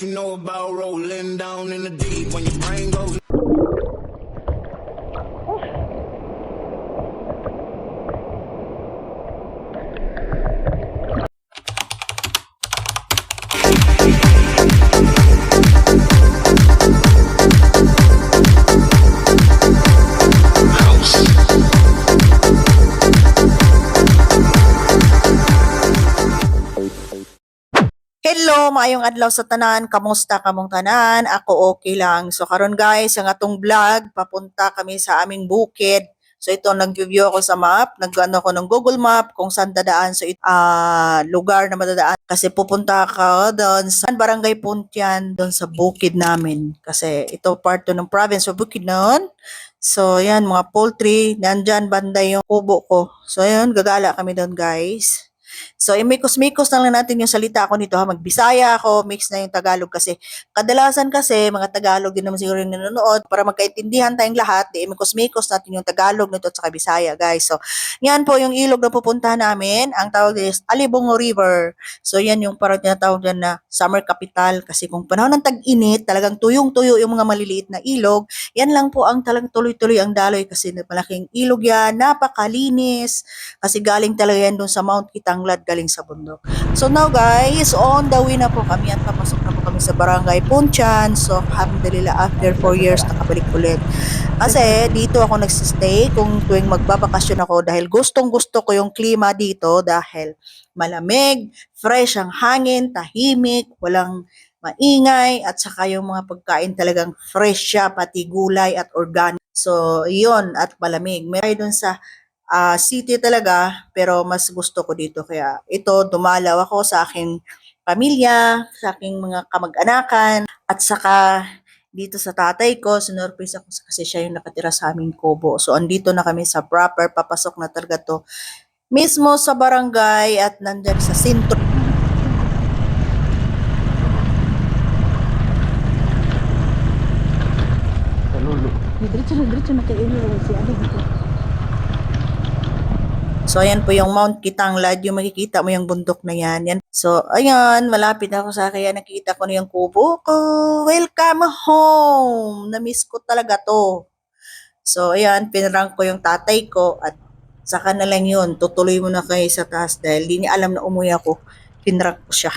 You know about rolling Hello, maayong adlaw sa tanan. Kamusta kamong tanan? Ako okay lang. So karon guys, ang atong vlog, papunta kami sa aming bukid. So ito nag-view ako sa map, nag-ano ako ng Google Map kung saan dadaan sa it- ah, lugar na madadaan kasi pupunta ka doon sa Barangay Puntian doon sa bukid namin kasi ito part to ng province of Bukidnon. So yan mga poultry, nandyan banda yung kubo ko. So ayun, gagala kami doon guys. So, imikos-mikos na lang natin yung salita ko nito ha. Magbisaya ako, mix na yung Tagalog kasi kadalasan kasi mga Tagalog din naman siguro yung nanonood para magkaintindihan tayong lahat. Di imikos-mikos natin yung Tagalog nito at saka Bisaya guys. So, yan po yung ilog na pupuntahan namin. Ang tawag is Alibongo River. So, yan yung parang tinatawag dyan na summer capital kasi kung panahon ng tag-init, talagang tuyong-tuyo yung mga maliliit na ilog. Yan lang po ang talagang tuloy-tuloy ang daloy kasi malaking ilog yan, napakalinis. Kasi galing talaga yan doon sa Mount Kitanglad, galing sa bundok. So now guys, on the way na po kami at papasok na po kami sa Barangay Punchan. So alhamdulillah after 4 years nakabalik ulit. Kasi dito ako nagsistay kung tuwing magbabakasyon ako dahil gustong gusto ko yung klima dito dahil malamig, fresh ang hangin, tahimik, walang maingay at saka yung mga pagkain talagang fresh siya pati gulay at organic. So, yun at malamig. May doon sa ah, city talaga, pero mas gusto ko dito. Kaya ito, dumalaw ako sa aking pamilya, sa aking mga kamag-anakan, at saka dito sa tatay ko, sinurprise ako kasi siya yung nakatira sa aming kubo. So, andito na kami sa proper, papasok na talaga to. Mismo sa barangay at nandyan sa sintro. Diretso na, diretso na kayo si ano. So, ayan po yung Mount Kitanglad, yung makikita mo yung bundok na yan. yan. So, ayan, malapit ako sa kaya nakita ko na yung kubo ko. Welcome home! Na-miss ko talaga to. So, ayan, pinarang ko yung tatay ko at saka na lang yun, tutuloy mo na kayo sa taas dahil di niya alam na umuwi ako. Pinarang ko siya.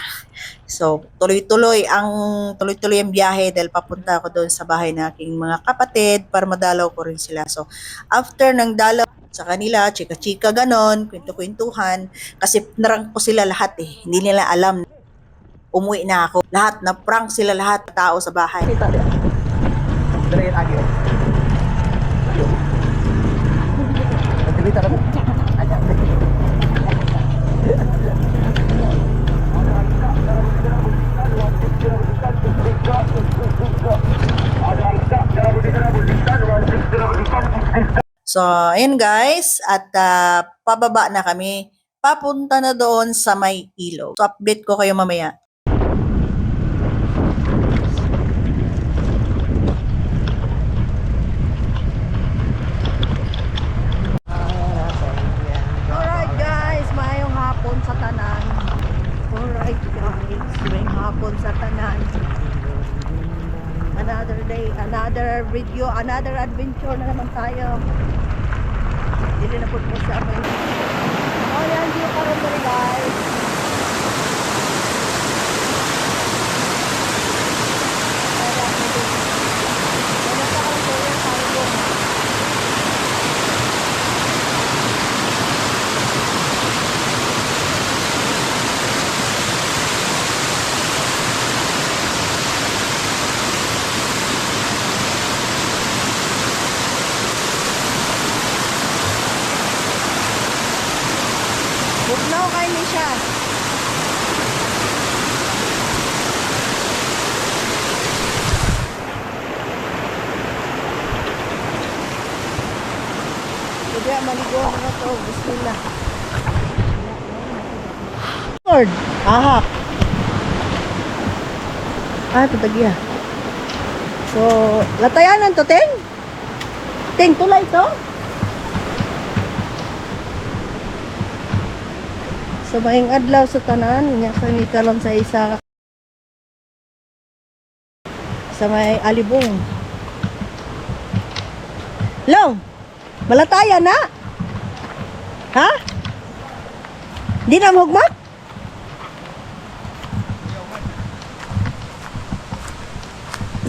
So, tuloy-tuloy ang tuloy-tuloy ang biyahe dahil papunta ako doon sa bahay ng aking mga kapatid para madalaw ko rin sila. So, after ng dalaw sa kanila, chika-chika ganon, kwento-kwentuhan, kasi narang ko sila lahat eh. Hindi nila alam. Umuwi na ako. Lahat, na prank sila lahat tao sa bahay. Kita dia. Dari So, ayun guys, at ah, pababa na kami. Papunta na doon sa may ilog. So, update ko kayo mamaya. Alright guys, maayong hapon sa tanan. Alright guys, maayong hapon sa tanan. Another day, another video, another adventure na naman tayo. Dili na po po sa amin. Oh, yan, view ka rin guys. Ayan, ito. Ayan, sa karon po yan, tayo po. Bugnaw kay ni siya. Hindi, maligo na to. Bismillah. Lord, ahak. Ah, patagya. So, latayanan to, Teng? Teng, tulay to? So, maing adlaw sa tanan, nya sa ni karon sa isa sa may alibong. Long, malataya na. Ha? Di na mahugmak?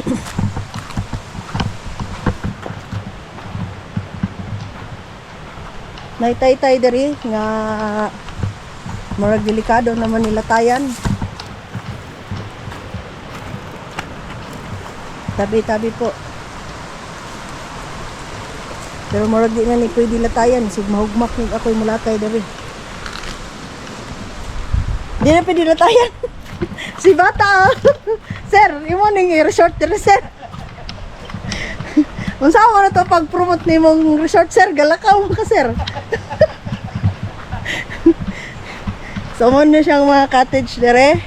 May tay-tay diri nga murag delikado naman nila tayan. Tabi-tabi po. Pero murag di na ni pwede latayan. Sig mahugmak ni ako'y mulatay diri. Di na pwede latayan. si bata oh. sir, imo ning resort diri sir. Unsa mo na to pag-promote ni mong resort sir? Galakaw ka sir. so mo na siyang mga cottage dere.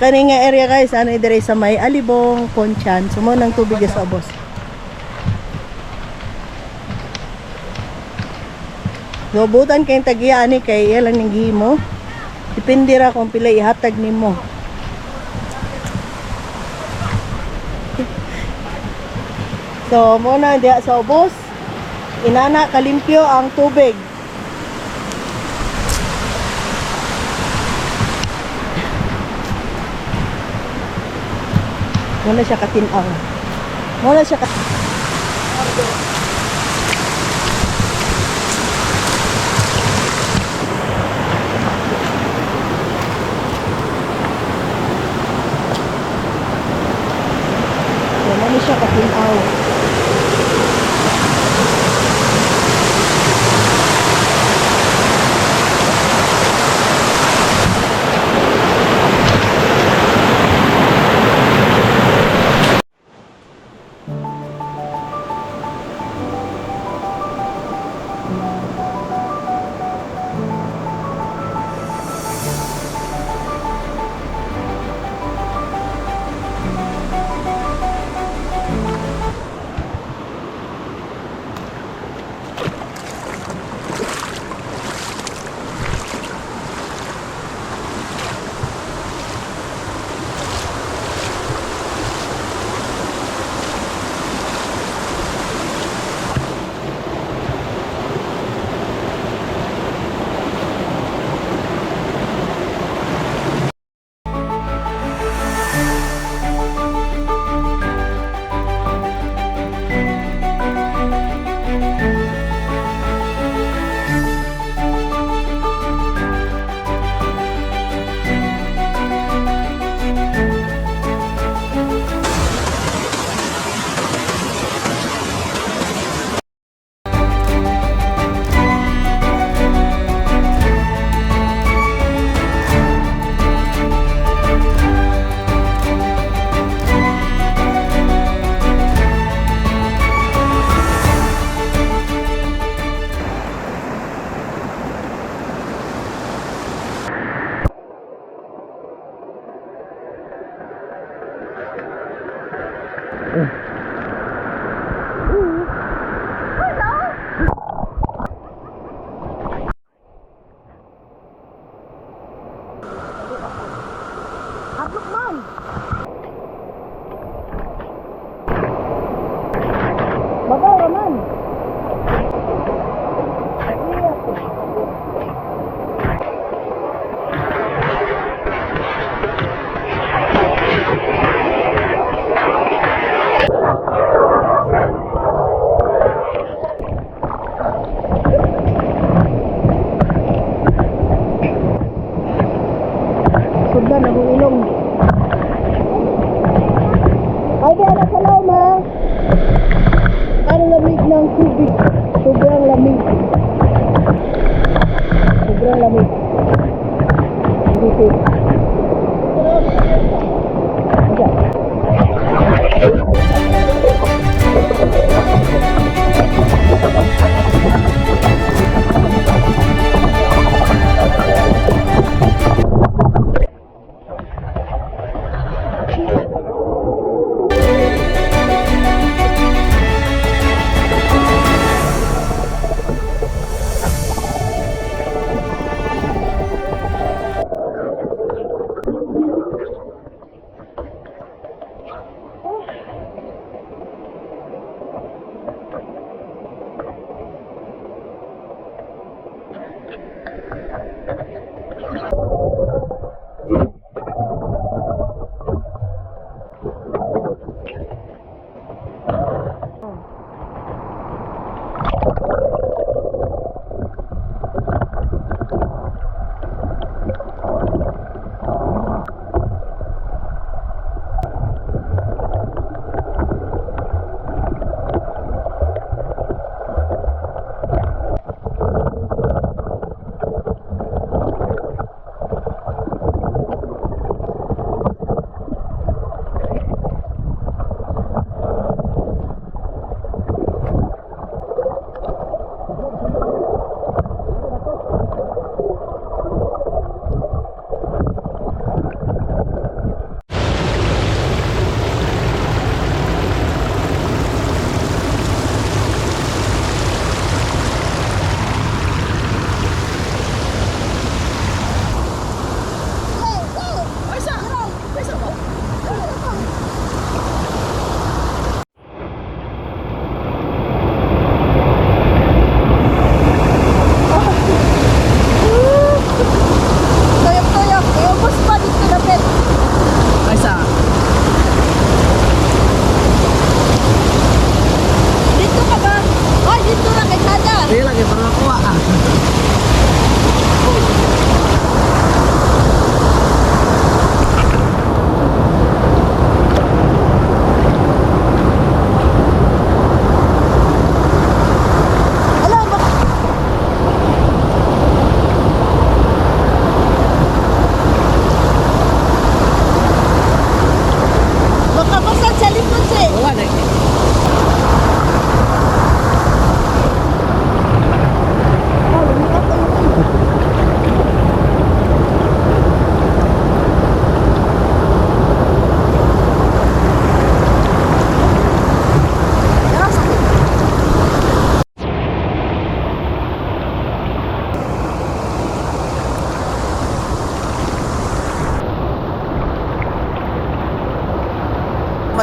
Kani nga area guys, ano dire sa may Alibong, Ponchan. Sumo nang tubig sa ubos. So, butan kayong tagiya ani kay iya lang ning gihimo. Depende ra kung pila ihatag nimo. So, mo na diha sa ubos. Inana kalimpyo ang tubig. Muna siya katinaw. Muna siya kat...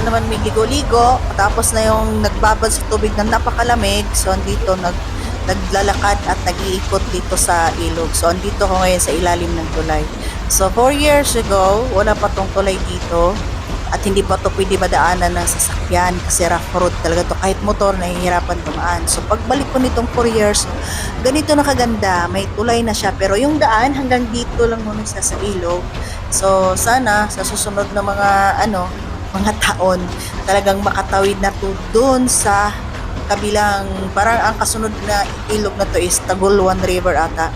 naman may ligo-ligo. Tapos na yung nagbabad sa tubig na napakalamig. So, andito nag naglalakad at nag-iikot dito sa ilog. So, andito ko ngayon sa ilalim ng tulay. So, four years ago, wala pa tong tulay dito. At hindi pa to pwede madaanan ng sasakyan kasi rough road talaga to. Kahit motor, nahihirapan dumaan. So, pagbalik ko nitong four years, ganito na kaganda. May tulay na siya. Pero yung daan hanggang dito lang muna siya sa ilog. So, sana sa susunod na mga ano, mga taon, talagang makatawid na to doon sa kabilang, parang ang kasunod na ilog na to is Taguluan River ata.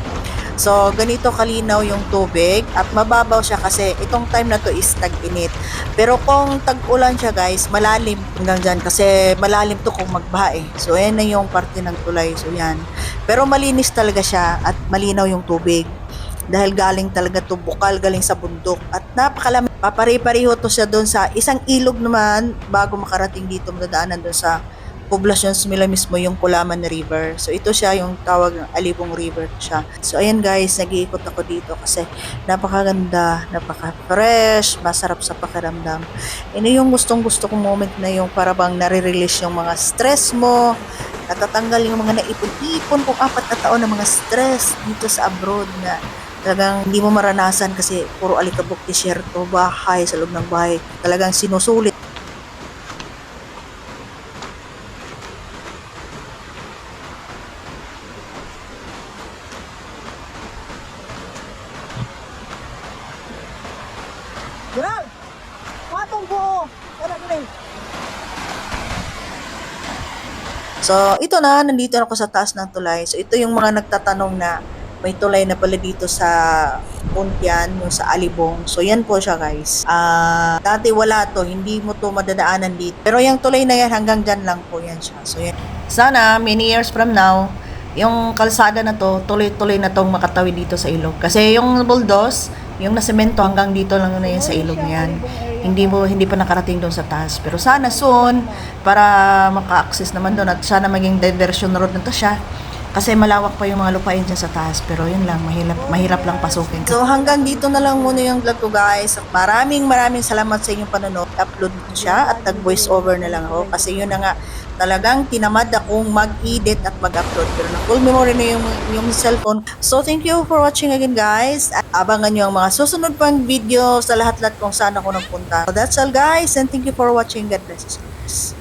So, ganito kalinaw yung tubig at mababaw siya kasi itong time na to is tag-init. Pero kung tag-ulan siya guys, malalim hanggang dyan kasi malalim to kung magbaha eh. So, ayan na yung parte ng tulay. So, yan. Pero malinis talaga siya at malinaw yung tubig dahil galing talaga to bukal galing sa bundok at napakalamig papare-pareho to siya doon sa isang ilog naman bago makarating dito madadaanan doon sa poblasyon nila mismo yung Kulaman River. So ito siya yung tawag ng Alibong River siya. So ayan guys, nag-iikot ako dito kasi napakaganda, napaka-fresh, masarap sa pakiramdam. Ini yung gustong gusto kong moment na yung parabang nare-release yung mga stress mo, natatanggal yung mga naipon-ipon kung apat na taon ng mga stress dito sa abroad na talagang hindi mo maranasan kasi puro alikabok t-shirto, bahay, sa loob ng bahay. Talagang sinusulit Gerald! Patong buo! Gerald! So, ito na, nandito na ako sa taas ng tulay. So, ito yung mga nagtatanong na may tulay na pala dito sa Puntian, yung sa Alibong. So, yan po siya, guys. Ah, dati wala to, hindi mo to madadaanan dito. Pero yung tulay na yan, hanggang dyan lang po yan siya. So, yan. Sana, many years from now, yung kalsada na to, tuloy-tuloy na tong makatawid dito sa ilog. Kasi yung bulldoze, yung nasemento hanggang dito lang na yan sa ilog na yan. Hindi mo hindi pa nakarating doon sa taas. Pero sana soon para maka-access naman doon at sana maging diversion road na to siya. Kasi malawak pa yung mga lupain dyan sa taas. Pero yun lang, mahirap, mahirap lang pasukin. So hanggang dito na lang muna yung vlog ko guys. Maraming maraming salamat sa inyong panonood. Upload ko siya at nag-voice over na lang ako. Kasi yun na nga, talagang tinamad akong mag-edit at mag-upload. Pero na full memory na yung, yung cellphone. So thank you for watching again guys. At abangan nyo ang mga susunod pang video sa lahat-lahat kung saan ako nagpunta. So that's all guys and thank you for watching. God bless you.